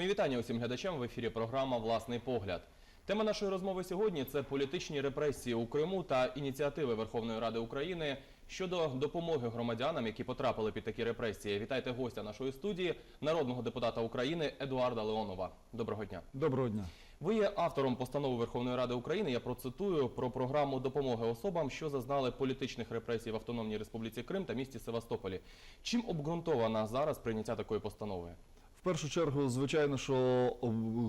Мої вітання усім глядачам в ефірі програма Власний погляд. Тема нашої розмови сьогодні це політичні репресії у Криму та ініціативи Верховної Ради України щодо допомоги громадянам, які потрапили під такі репресії. Вітайте гостя нашої студії, народного депутата України Едуарда Леонова. Доброго дня. Доброго дня. Ви є автором постанови Верховної Ради України. Я процитую про програму допомоги особам, що зазнали політичних репресій в Автономній Республіці Крим та місті Севастополі. Чим обґрунтована зараз прийняття такої постанови? В першу чергу, звичайно, що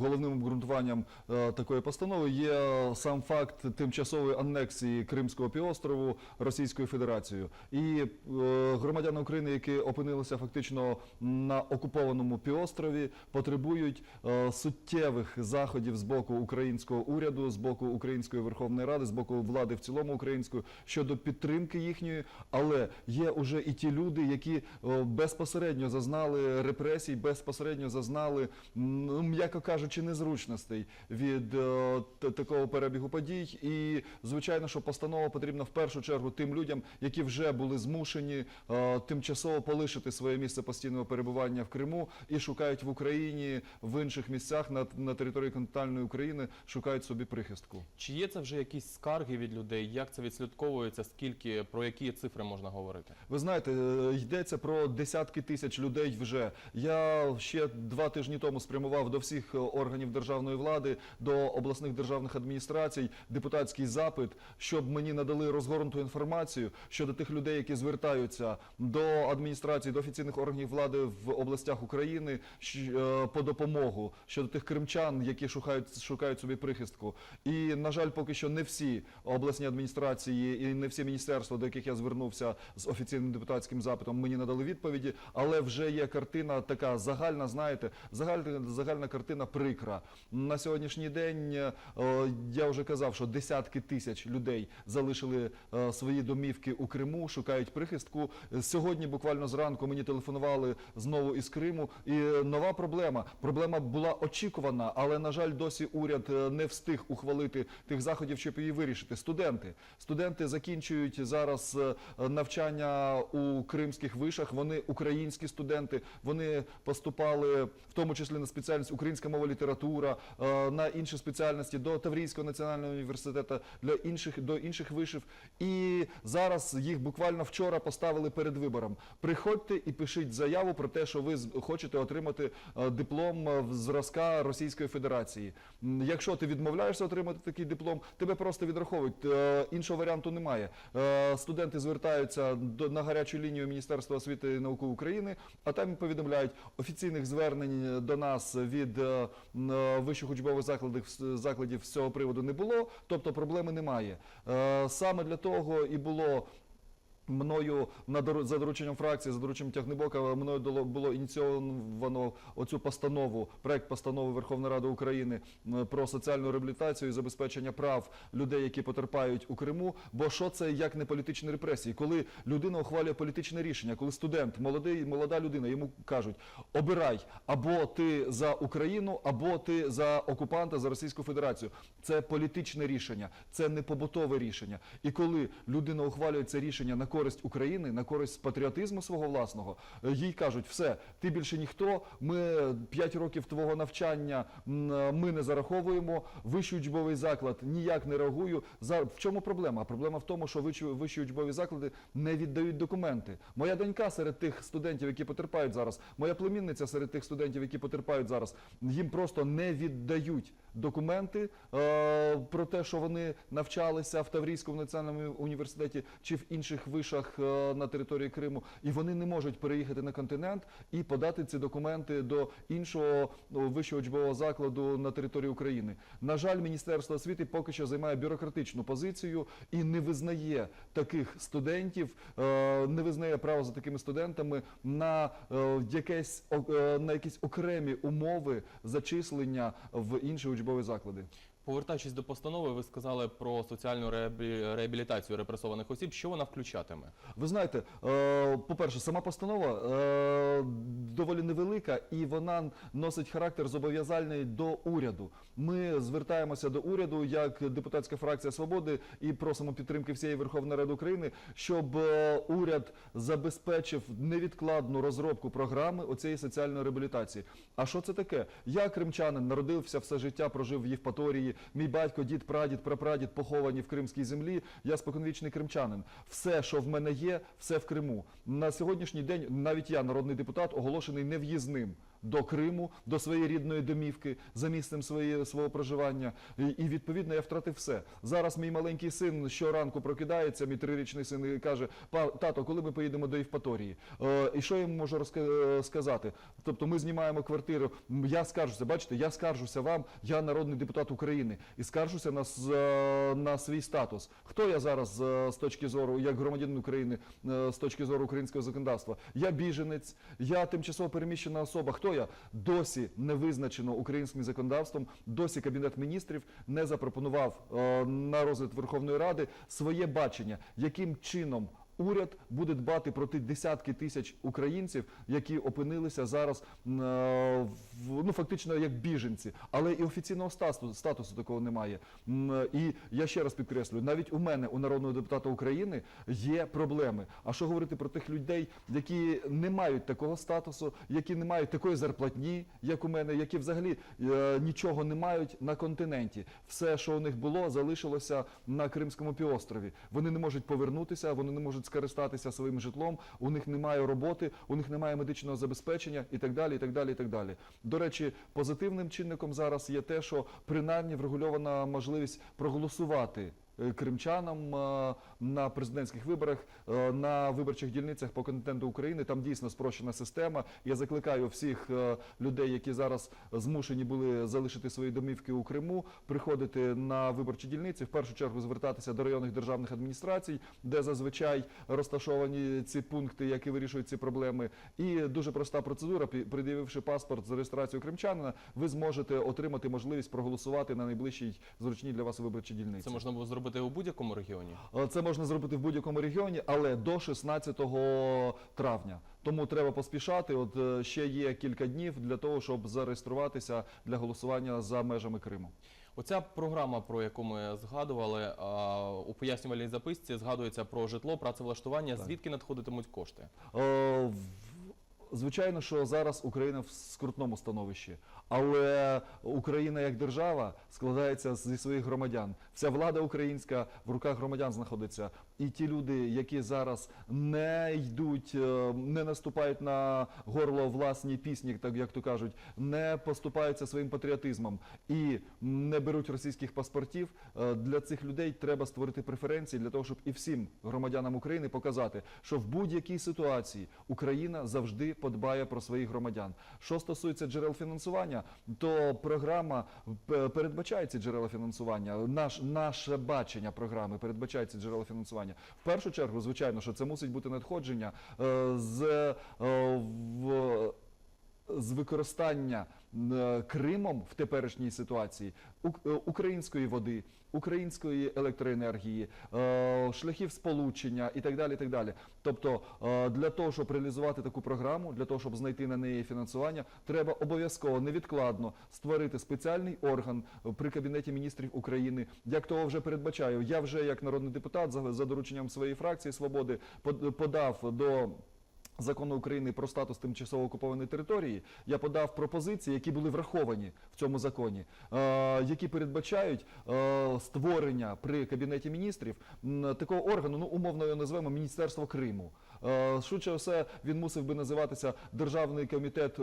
головним обґрунтуванням е, такої постанови є сам факт тимчасової анексії Кримського півострову Російською Федерацією. І е, громадяни України, які опинилися фактично на окупованому півострові, потребують е, суттєвих заходів з боку українського уряду, з боку Української Верховної Ради, з боку влади в цілому української щодо підтримки їхньої. Але є уже і ті люди, які безпосередньо зазнали репресій, безпосередньо зазнали, ну, м'яко кажучи, незручностей від е, такого перебігу подій. І звичайно, що постанова потрібна в першу чергу тим людям, які вже були змушені е, тимчасово полишити своє місце постійного перебування в Криму і шукають в Україні в інших місцях на, на території континентальної України, шукають собі прихистку. Чи є це вже якісь скарги від людей? Як це відслідковується? Скільки про які цифри можна говорити? Ви знаєте, е, йдеться про десятки тисяч людей вже. Я ще два тижні тому спрямував до всіх е, органів державної влади, до обласних державних адміністрацій депутатський запит, щоб мені надали розгорнуту інформацію щодо тих людей, які звертаються до адміністрації, до офіційних органів влади в областях України е, по допомогу щодо тих кримчан, які шукають, шукають собі прихистку. І на жаль, поки що не всі обласні адміністрації і не всі міністерства, до яких я звернувся з офіційним депутатським запитом, мені надали відповіді, але вже є картина така загальна, знаєте, загальна, загальна картина прикра. На сьогоднішній день е, я вже казав, що десятки тисяч людей залишили е, свої домівки у Криму, шукають прихистку. Сьогодні, буквально зранку, мені телефонували знову із Криму. І е, нова проблема. Проблема була очікувана, але на жаль, досі уряд е, не встиг ухвалити тих заходів, щоб її вирішити. Студенти, студенти закінчують зараз е, навчання у кримських вишах. Вони українські студенти. Вони поступали в тому числі на спеціальність українська мова література, е, на інші спеціальності до Таврійського національного університету, для інших до інших вишів. І зараз їх буквально вчора поставили перед вибором. Приходьте і пишіть заяву про те, що ви хочете отримати е, диплом е, зразка Російської Федерації. Якщо ти відмовляєшся отримати такий диплом, тебе просто відраховують. Іншого варіанту немає. Студенти звертаються на гарячу лінію Міністерства освіти і науки України, а там повідомляють офіційних звернень до нас від е, е, вищих учбових закладів закладів з цього приводу не було, тобто проблеми немає. Е, Саме для того і було. Мною на за дорученням фракції, за дорученням Тягнебока, мною дало- було ініційовано оцю постанову, проект постанови Верховної Ради України про соціальну реабілітацію і забезпечення прав людей, які потерпають у Криму. Бо що це як не політичні репресії? Коли людина ухвалює політичне рішення, коли студент, молодий, молода людина, йому кажуть: обирай або ти за Україну, або ти за окупанта, за Російську Федерацію. Це політичне рішення, це не побутове рішення. І коли людина ухвалює це рішення на користь України, на користь патріотизму свого власного, е, їй кажуть, все, ти більше ніхто. Ми 5 років твого навчання е, ми не зараховуємо. Вищий учбовий заклад ніяк не реагую. За в чому проблема? Проблема в тому, що вищі учбові заклади не віддають документи. Моя донька серед тих студентів, які потерпають зараз, моя племінниця серед тих студентів, які потерпають зараз, їм просто не віддають документи е, про те, що вони навчалися в Таврійському національному університеті чи в інших вишах е, на території Криму, і вони не можуть переїхати на континент і подати ці документи до іншого ну, вищого учбового закладу на території України. На жаль, Міністерство освіти поки що займає бюрократичну позицію і не визнає таких студентів, е, не визнає право за такими студентами е, е, на якісь окремі умови зачислення в інші учбові заклади. Повертаючись до постанови, ви сказали про соціальну реабі- реабілітацію репресованих осіб. Що вона включатиме? Ви знаєте, е, по-перше, сама постанова е, доволі невелика і вона носить характер зобов'язальний до уряду. Ми звертаємося до уряду як депутатська фракція свободи і просимо підтримки всієї Верховної Ради України, щоб е, уряд забезпечив невідкладну розробку програми оцієї соціальної реабілітації. А що це таке? Я кримчанин, народився все життя, прожив в Євпаторії. Мій батько, дід, прадід, прапрадід поховані в кримській землі. Я споконвічний кримчанин. Все, що в мене є, все в Криму. На сьогоднішній день навіть я, народний депутат, оголошений нев'їзним до Криму, до своєї рідної домівки за місцем своєї, свого проживання. І, і відповідно я втратив все. Зараз мій маленький син щоранку прокидається, мій трирічний син і каже: «Па- тато, коли ми поїдемо до Євпаторії? Е, і що я йому можу е, сказати? Тобто ми знімаємо квартиру. Я скаржуся, бачите, я скаржуся вам, я народний депутат України, і скаржуся на, е, на свій статус. Хто я зараз е, з точки зору, як громадянин України, з точки зору українського законодавства? Я біженець, я тимчасово переміщена особа. Хто я? Досі не визначено українським законодавством, досі Кабінет міністрів не запропонував е, на розгляд Верховної Ради своє бачення, яким чином уряд буде дбати про ті десятки тисяч українців, які опинилися зараз е, ну, фактично як біженці, але і офіційного статусу, статусу такого немає. І я ще раз підкреслюю, навіть у мене, у народного депутата України, є проблеми. А що говорити про тих людей, які не мають такого статусу, які не мають такої зарплатні, як у мене, які взагалі е, нічого не мають на континенті. Все, що у них було, залишилося на Кримському півострові. Вони не можуть повернутися, вони не можуть скористатися своїм житлом, у них немає роботи, у них немає медичного забезпечення і так далі. І так далі, і так далі. До речі, позитивним чинником зараз є те, що принаймні врегульована можливість проголосувати. Е, Кримчанам е, на президентських виборах е, на виборчих дільницях по континенту України там дійсно спрощена система. Я закликаю всіх людей, які зараз змушені були залишити свої домівки у Криму, приходити на виборчі дільниці. В першу чергу звертатися до районних державних адміністрацій, де зазвичай розташовані ці пункти, які вирішують ці проблеми. І дуже проста процедура. Пред'явивши паспорт з реєстрацією кримчанина, ви зможете отримати можливість проголосувати на найближчій зручній для вас виборчій дільниці. Це можна було зробити у будь-якому регіоні. Е, Це можна зробити в будь-якому регіоні, але до 16 травня. Тому треба поспішати. От е, ще є кілька днів для того, щоб зареєструватися для голосування за межами Криму. Оця програма, про яку ми згадували, у пояснювальній записці згадується про житло, працевлаштування. Так. Звідки надходитимуть кошти? Е, в- Звичайно, що зараз Україна в скрутному становищі, але Україна як держава складається зі своїх громадян. Вся влада українська в руках громадян знаходиться. І ті люди, які зараз не йдуть, е, не наступають на горло власній пісні, так як то кажуть, не поступаються своїм патріотизмом і не беруть російських паспортів. е, Для цих людей треба створити преференції для того, щоб і всім громадянам України показати, що в будь-якій ситуації Україна завжди подбає про своїх громадян. Що стосується джерел фінансування, то програма п- передбачає ці джерела фінансування. Наш наше бачення програми передбачає ці джерела фінансування. В першу чергу, звичайно, що це мусить бути надходження е, з е, в з використання е, Кримом в теперішній ситуації української води, української електроенергії, е, шляхів сполучення і так далі. І так далі. Тобто, е, для того, щоб реалізувати таку програму, для того, щоб знайти на неї фінансування, треба обов'язково невідкладно створити спеціальний орган при кабінеті міністрів України. Як того вже передбачаю, я вже як народний депутат за, дорученням своєї фракції свободи под- подав до. Закону України про статус тимчасово окупованої території я подав пропозиції, які були враховані в цьому законі, е, які передбачають е, створення при кабінеті міністрів такого органу, ну умовно його назвемо Міністерство Криму. Е, Швидше все, він мусив би називатися Державний комітет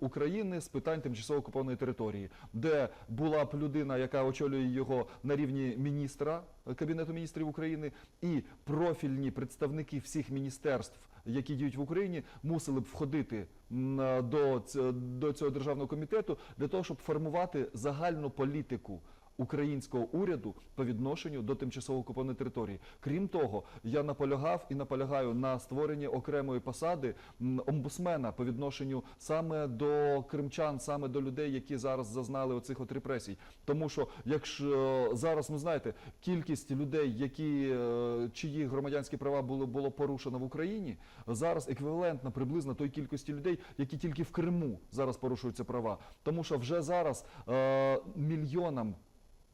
України з питань тимчасово окупованої території, де була б людина, яка очолює його на рівні міністра е, Кабінету міністрів України, і профільні представники всіх міністерств які діють в Україні, мусили б входити е, до цього державного комітету для того, щоб формувати загальну політику українського уряду по відношенню до тимчасово окупованої території. Крім того, я наполягав і наполягаю на створенні окремої посади омбусмена по відношенню саме до кримчан, саме до людей, які зараз зазнали оцих от репресій. Тому що якщо зараз, ну знаєте, кількість людей, які е, чиї громадянські права було, було порушено в Україні, зараз еквівалентна приблизно той кількості людей, які тільки в Криму зараз порушуються права. Тому що вже зараз е, мільйонам.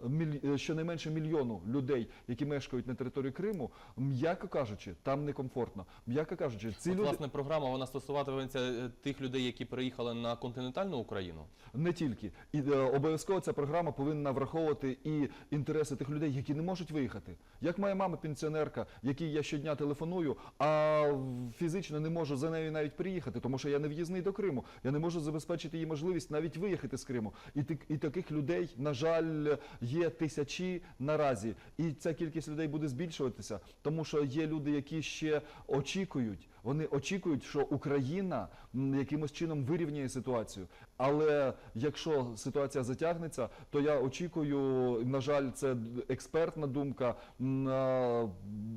Міль- е, Щонайменше мільйону людей, які мешкають на території Криму, м'яко кажучи, там некомфортно. М'яко кажучи, ці От, люди власне, програма вона стосуватиметься е, тих людей, які переїхали на континентальну Україну. Не тільки і е, обов'язково ця програма повинна враховувати і інтереси тих людей, які не можуть виїхати. Як моя мама пенсіонерка, якій я щодня телефоную, а фізично не можу за нею навіть приїхати, тому що я не в'їзний до Криму. Я не можу забезпечити їй можливість навіть виїхати з Криму. І тик- і таких людей, на жаль, є тисячі наразі. І ця кількість людей буде збільшуватися, тому що є люди, які ще очікують. Вони очікують, що Україна якимось чином вирівняє ситуацію. Але якщо ситуація затягнеться, то я очікую, на жаль, це експертна думка,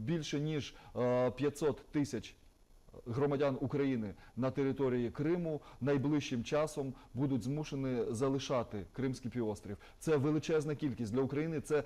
більше ніж а, 500 тисяч громадян України на території Криму найближчим часом будуть змушені залишати Кримський півострів. Це величезна кількість для України. Це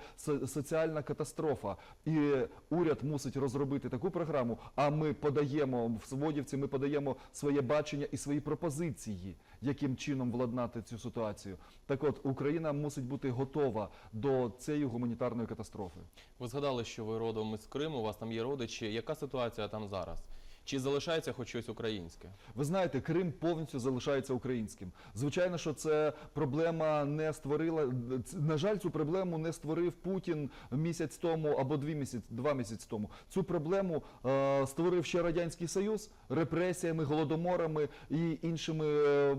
соціальна катастрофа, і уряд мусить розробити таку програму. А ми подаємо в Сводівці, ми подаємо своє бачення і свої пропозиції, яким чином владнати цю ситуацію. Так, от Україна мусить бути готова до цієї гуманітарної катастрофи. Ви згадали, що ви родом із Криму, у вас там є родичі. Яка ситуація там зараз? Чи залишається хоч щось українське? Ви знаєте, Крим повністю залишається українським. Звичайно, що це проблема не створила. На жаль, цю проблему не створив Путін місяць тому або дві місяці, два місяці тому. Цю проблему е, створив ще радянський союз репресіями, голодоморами і іншими е,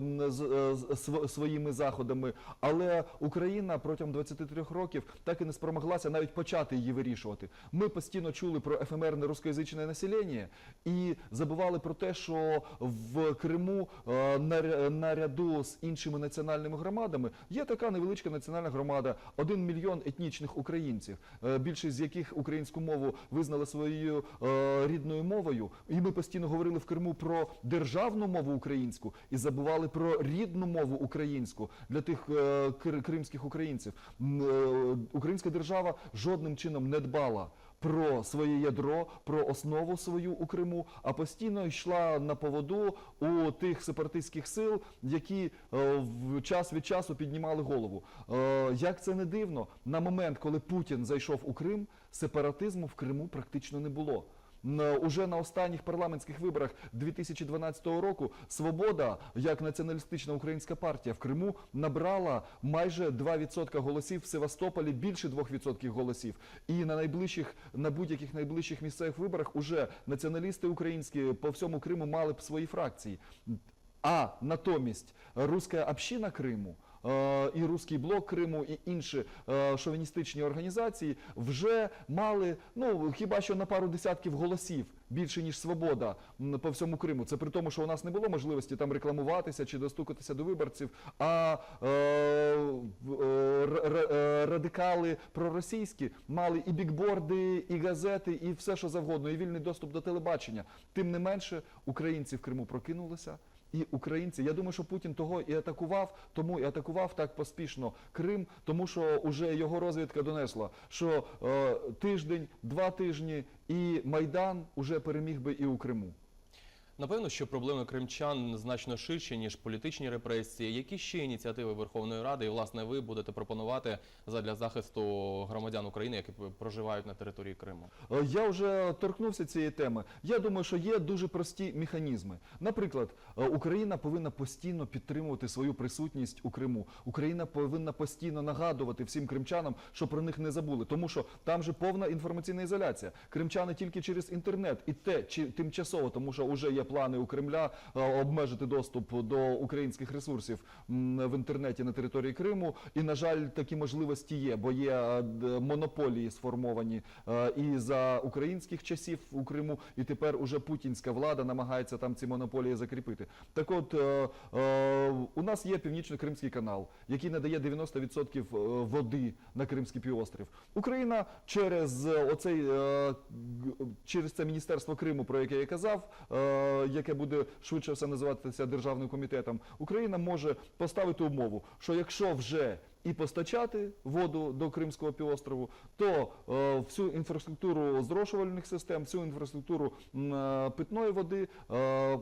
е, своїми заходами. Але Україна протягом 23 років так і не спромоглася навіть почати її вирішувати. Ми постійно чули про ефемерне рускоязичне населення і забували про те, що в Криму е, нар- наряду з іншими національними громадами є така невеличка національна громада, один мільйон етнічних українців, е, більшість з яких українську мову визнали своєю е, рідною мовою. І ми постійно говорили в Криму про державну мову українську і забували про рідну мову українську для тих кримських українців. Українська держава жодним чином не дбала про своє ядро, про основу свою у Криму, а постійно йшла на поводу у тих сепаратистських сил, які е, час від часу піднімали голову. Е, як це не дивно, на момент, коли Путін зайшов у Крим, сепаратизму в Криму практично не було. Н- Уже на останніх парламентських виборах 2012 року Свобода, як націоналістична українська партія в Криму, набрала майже 2% голосів в Севастополі, більше 2% голосів. І на найближчих на будь-яких найближчих місцевих виборах уже націоналісти українські по всьому Криму мали б свої фракції. А натомість руська община Криму. Е, І руський блок Криму, і інші е, шовіністичні організації вже мали ну хіба що на пару десятків голосів більше ніж свобода по всьому Криму. Це при тому, що у нас не було можливості там рекламуватися чи достукатися до виборців. А е, радикали проросійські мали і бікборди, і газети, і все, що завгодно, і вільний доступ до телебачення. Тим не менше, українці в Криму прокинулися. І українці, я думаю, що Путін того і атакував, тому і атакував так поспішно Крим, тому що уже його розвідка донесла, що е, тиждень, два тижні, і Майдан уже переміг би і у Криму. Напевно, що проблеми кримчан значно ширші, ніж політичні репресії. Які ще ініціативи Верховної Ради і власне ви будете пропонувати задля захисту громадян України, які проживають на території Криму? Е, Я вже торкнувся цієї теми. Я думаю, що є дуже прості механізми. Наприклад, е, Україна повинна постійно підтримувати свою присутність у Криму. Україна повинна постійно нагадувати всім кримчанам, що про них не забули, тому що там же повна інформаційна ізоляція. Кримчани тільки через інтернет, і те чи тимчасово, тому що вже є плани у Кремля е, обмежити доступ до українських ресурсів в інтернеті на території Криму. І на жаль, такі можливості є, бо є е, монополії сформовані е, і за українських часів у Криму, і тепер уже путінська влада намагається там ці монополії закріпити. Так от у нас є північно-кримський канал, який надає 90% е, води на Кримський півострів. Україна через оцей через це міністерство Криму, про яке я казав, яке буде швидше все називатися державним комітетом. Україна може поставити умову, що якщо вже і постачати воду до Кримського півострову, то е, всю інфраструктуру зрошувальних систем, всю інфраструктуру е, питної води. е,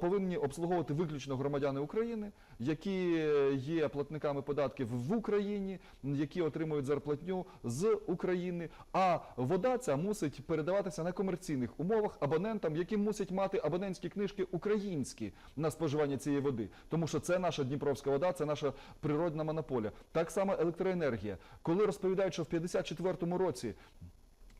Повинні обслуговувати виключно громадяни України, які є платниками податків в Україні, які отримують зарплатню з України. А вода ця мусить передаватися на комерційних умовах абонентам, які мусять мати абонентські книжки українські на споживання цієї води, тому що це наша Дніпровська вода, це наша природна монополія. Так само електроенергія. Коли розповідають, що в 54-му році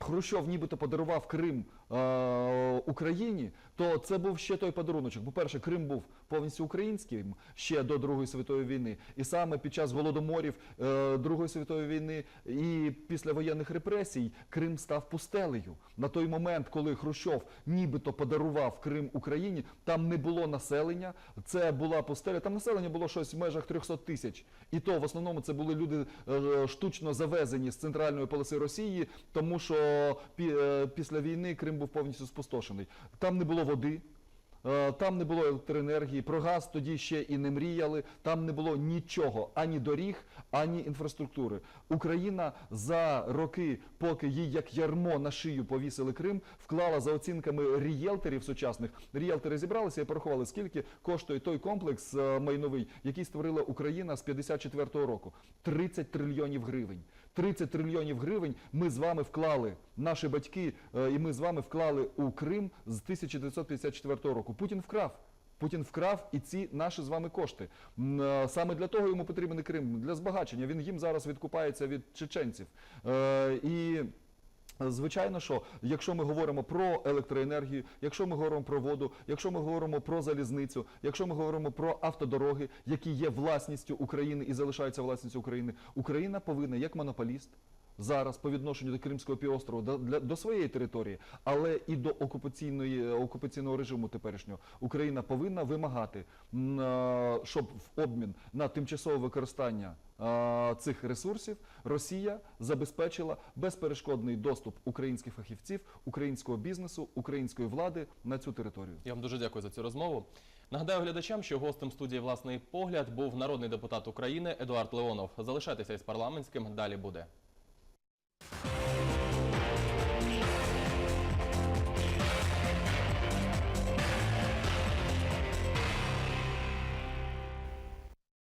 Хрущов нібито подарував Крим е, Україні, то це був ще той подаруночок. По-перше, Крим був повністю українським ще до Другої світової війни. І саме під час голодоморів е, Другої світової війни і після воєнних репресій Крим став пустелею. На той момент, коли Хрущов нібито подарував Крим Україні, там не було населення. Це була пустеля. Там населення було щось в межах 300 тисяч. І то в основному це були люди е, штучно завезені з центральної полоси Росії, тому що е, після війни Крим був повністю спустошений. Там не було води. Е, Там не було електроенергії, про газ тоді ще і не мріяли. Там не було нічого, ані доріг, ані інфраструктури. Україна за роки, поки їй як ярмо на шию повісили Крим, вклала за оцінками рієлтерів сучасних. Рієлтери зібралися і порахували, скільки коштує той комплекс е, майновий, який створила Україна з 54-го року. 30 трильйонів гривень. 30 трильйонів гривень ми з вами вклали, наші батьки, е, і ми з вами вклали у Крим з 1954 року. Путін вкрав. Путін вкрав і ці наші з вами кошти. Е, Саме для того йому потрібен Крим для збагачення. Він їм зараз відкупається від чеченців. Е, І Звичайно, що якщо ми говоримо про електроенергію, якщо ми говоримо про воду, якщо ми говоримо про залізницю, якщо ми говоримо про автодороги, які є власністю України і залишаються власністю України, Україна повинна як монополіст. Зараз по відношенню до Кримського півострову до, для, до своєї території, але і до окупаційної окупаційного режиму теперішнього Україна повинна вимагати, м, е, щоб в обмін на тимчасове використання е, цих ресурсів Росія забезпечила безперешкодний доступ українських фахівців, українського бізнесу, української влади на цю територію. Я вам дуже дякую за цю розмову. Нагадаю глядачам, що гостем студії власний погляд був народний депутат України Едуард Леонов. Залишайтеся із парламентським. Далі буде.